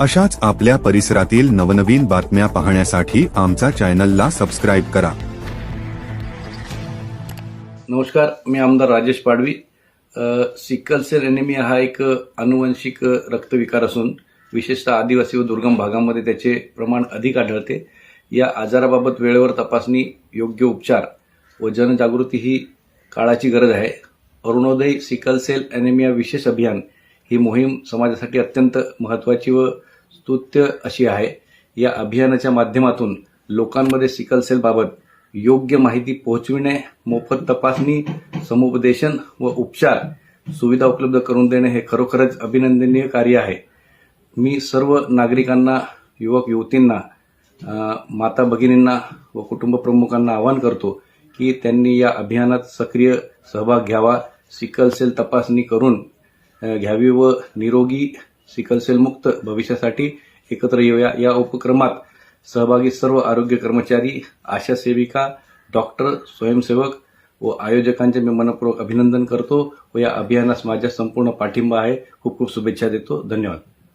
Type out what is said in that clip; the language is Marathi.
अशाच आपल्या परिसरातील नवनवीन बातम्या पाहण्यासाठी आमचा चॅनलला सबस्क्राईब करा. नमस्कार मी आमदार Rajesh Padvi. Sickle cell anaemia हा एक अनुवंशिक रक्तविकार असून विशेषतः आदिवासी व दुर्गम भागामध्ये त्याचे प्रमाण अधिक आढळते. या आजाराबाबत वेळेवर तपासणी योग्य उपचार व जनजागृती ही काळाची गरज आहे. अरुणोदय सिकल सेल एनिमिया विशेष अभियान ही मोहीम समाजासाठी अत्यंत महत्त्वाची व स्तुत्य अशी आहे. या अभियानाच्या माध्यमातून लोकांमध्ये सिकल सेलबाबत योग्य माहिती पोहोचविणे मोफत तपासणी समुपदेशन व उपचार सुविधा उपलब्ध करून देणे हे खरोखरच अभिनंदनीय कार्य आहे. मी सर्व नागरिकांना युवक युवतींना माता भगिनींना व कुटुंब प्रमुखांना आवाहन करतो की त्यांनी या अभियानात सक्रिय सहभाग घ्यावा सिकल सेल तपासणी करून घ्यावी व निरोगी सिकलसेलमुक्त भविष्यासाठी एकत्र येऊया. या उपक्रमात सहभागी सर्व आरोग्य कर्मचारी आशा सेविका डॉक्टर स्वयंसेवक व आयोजकांचे मी मनपूर्वक अभिनंदन करतो व या अभियानास माझ्या संपूर्ण पाठिंबा आहे. खूप खूप शुभेच्छा देतो. धन्यवाद.